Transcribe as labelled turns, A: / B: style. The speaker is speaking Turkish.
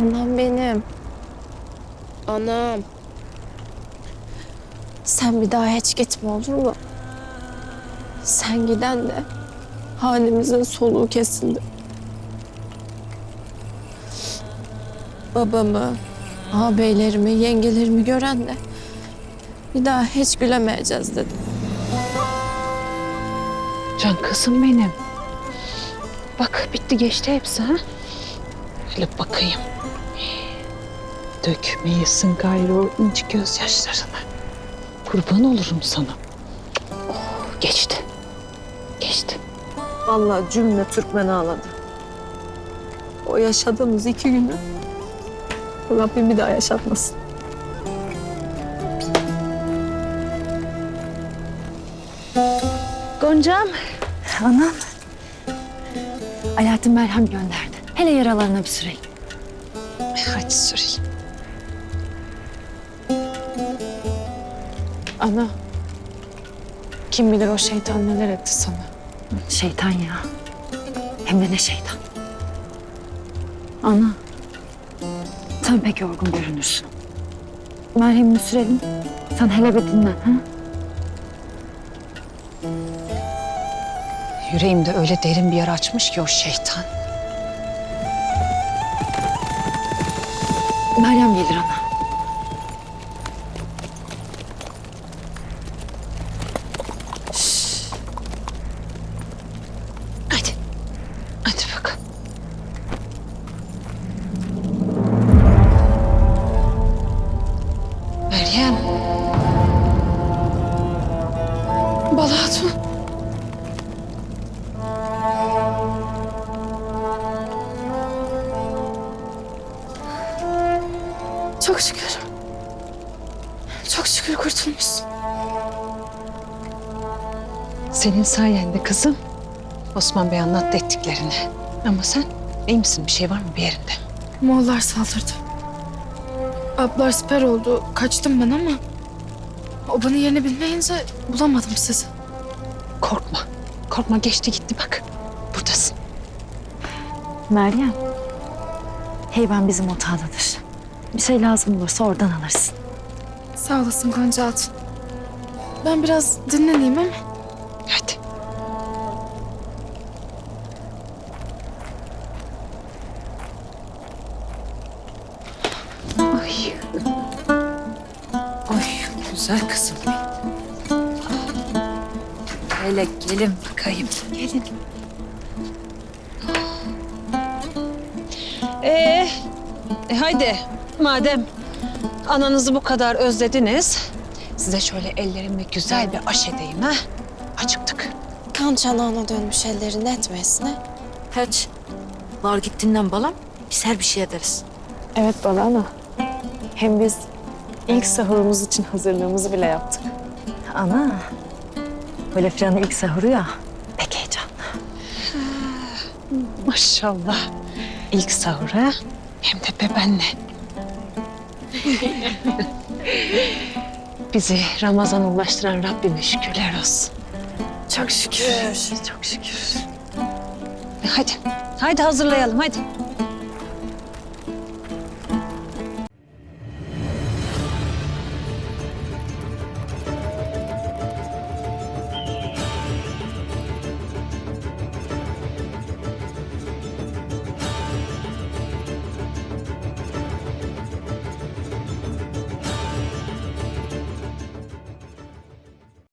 A: Anam benim. Anam. Sen bir daha hiç gitme olur mu? Sen giden de halimizin soluğu kesildi. Babamı, ağabeylerimi, yengelerimi gören de bir daha hiç gülemeyeceğiz dedi.
B: Can kızım benim. Bak bitti geçti hepsi ha. Hele bakayım. Dökmeyesin gayrı o inci gözyaşlarını. Kurban olurum sana. Oh, geçti. Geçti.
A: Vallahi cümle Türkmen ağladı. O yaşadığımız iki günü Rabbim bir daha yaşatmasın.
C: Goncam. Anam. Alaaddin merhem gönderdi. Hele yaralarına bir süreyim.
B: Hadi süreyim.
A: Ana. Kim bilir o şeytan neler etti sana.
C: Şeytan ya. Hem de ne şeytan. Ana. Sen pek yorgun görünürsün. Merhemini sürelim. Sen hele bir dinlen. Ha?
B: Yüreğimde öyle derin bir yara açmış ki o şeytan.
C: Meryem gelir ana.
A: Çok şükür. Çok şükür kurtulmuşsun.
B: Senin sayende kızım. Osman Bey anlattı ettiklerini. Ama sen iyi misin? Bir şey var mı bir yerinde?
D: Moğollar saldırdı. Ablar siper oldu. Kaçtım ben ama... Obanın yerini bilmeyince bulamadım sizi.
B: Korkma. Korkma geçti gitti bak. Buradasın.
C: Meryem. Heyvan bizim otağdadır. Bir şey lazım olursa oradan alırsın.
D: Sağ olasın Gonca Hatun. Ben biraz dinleneyim ama
B: Hadi. Ay. Ay güzel kızım benim. Hele gelin bakayım. Gelin. Ee, e haydi madem ananızı bu kadar özlediniz, size şöyle ellerimi güzel bir aş edeyim ha. Acıktık.
A: Kan çanağına dönmüş ellerini etmesine.
E: Hiç. Var gittiğinden balam biz her bir şey ederiz.
F: Evet Bala ana. Hem biz ilk sahurumuz için hazırlığımızı bile yaptık.
C: Ana. Böyle filanın ilk sahuru ya. Pek heyecanlı.
B: Maşallah. İlk sahura hem de bebenle. Bizi Ramazan ulaştıran Rabbime şükürler olsun.
A: Çok şükür.
B: Çok şükür. E, Hadi, hadi hazırlayalım hadi.